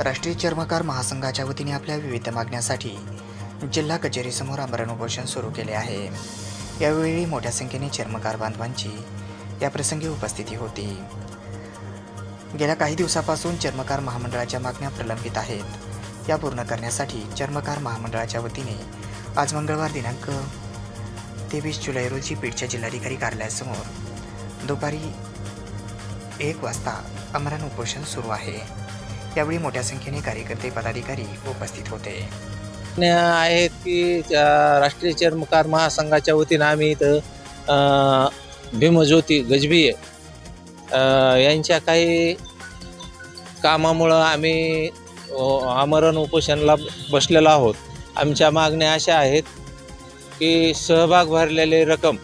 राष्ट्रीय चर्मकार महासंघाच्या वतीने आपल्या विविध मागण्यांसाठी जिल्हा कचेरीसमोर आमरण उपोषण सुरू केले आहे. यावेळी मोठ्या संख्येने चर्मकार बांधवांची या प्रसंगी उपस्थिती होती. गेल्या काही दिवसापासून चर्मकार महामंडळाच्या मागण्या प्रलंबित आहेत. या पूर्ण करण्यासाठी चर्मकार महामंडळाच्या वतीने आज मंगळवार दिनांक तेवीस जुलै रोजी बीडच्या जिल्हाधिकारी कार्यालयासमोर दुपारी एक वाजता आमरण उपोषण सुरू आहे. यावेळी मोठ्या संख्येने कार्यकर्ते पदाधिकारी उपस्थित होते. मागण्या आहेत की त्या राष्ट्रीय चर्मकार महासंघाच्या वतीनं आम्ही इथं भीमज्योती गजबीये यांच्या काही कामामुळं आम्ही आमरण उपोषणाला बसलेलो आहोत. आमच्या मागण्या अशा आहेत की सहभाग भरलेले रक्कम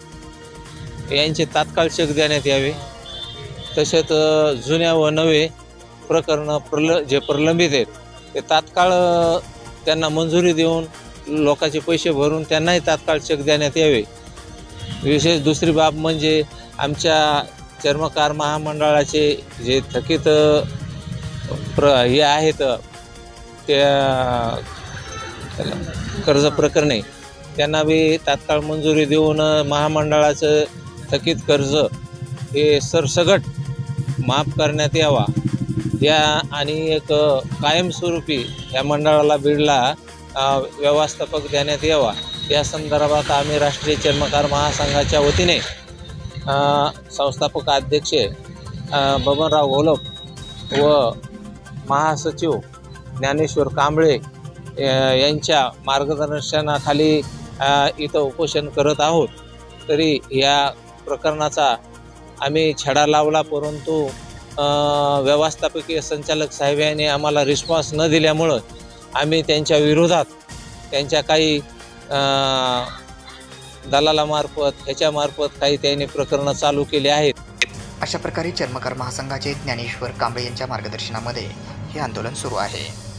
यांचे तात्काळ चेक देण्यात यावे. तसेच जुन्या व नवे प्रकरणं प्रल जे प्रलंबित आहेत ते तात्काळ त्यांना मंजुरी देऊन लोकांचे पैसे भरून त्यांनाही तात्काळ चेक देण्यात यावे. विशेष दुसरी बाब म्हणजे आमच्या चर्मकार महामंडळाचे जे थकीत प्र हे आहेत त्या कर्ज प्रकरणे त्यांना बी तात्काळ मंजुरी देऊन महामंडळाचं थकीत कर्ज हे सरसगट माफ करण्यात यावा. या आणि एक कायमस्वरूपी या मंडळाला बीडला व्यवस्थापक देण्यात यावा. या संदर्भात आम्ही राष्ट्रीय चर्मकार महासंघाच्या वतीने संस्थापक अध्यक्ष बबनराव घोलप व महासचिव ज्ञानेश्वर कांबळे यांच्या मार्गदर्शनाखाली इथं उपोषण करत आहोत. तरी या प्रकरणाचा आम्ही छडा लावला परंतु व्यवस्थापकीय संचालक साहेब यांनी आम्हाला रिस्पॉन्स न दिल्यामुळं आम्ही त्यांच्या विरोधात त्यांच्या काही दलालामार्फत ह्याच्यामार्फत काही त्यांनी प्रकरणं चालू केली आहेत. अशा प्रकारे चर्मकार महासंघाचे ज्ञानेश्वर कांबळे यांच्या मार्गदर्शनामध्ये हे आंदोलन सुरू आहे.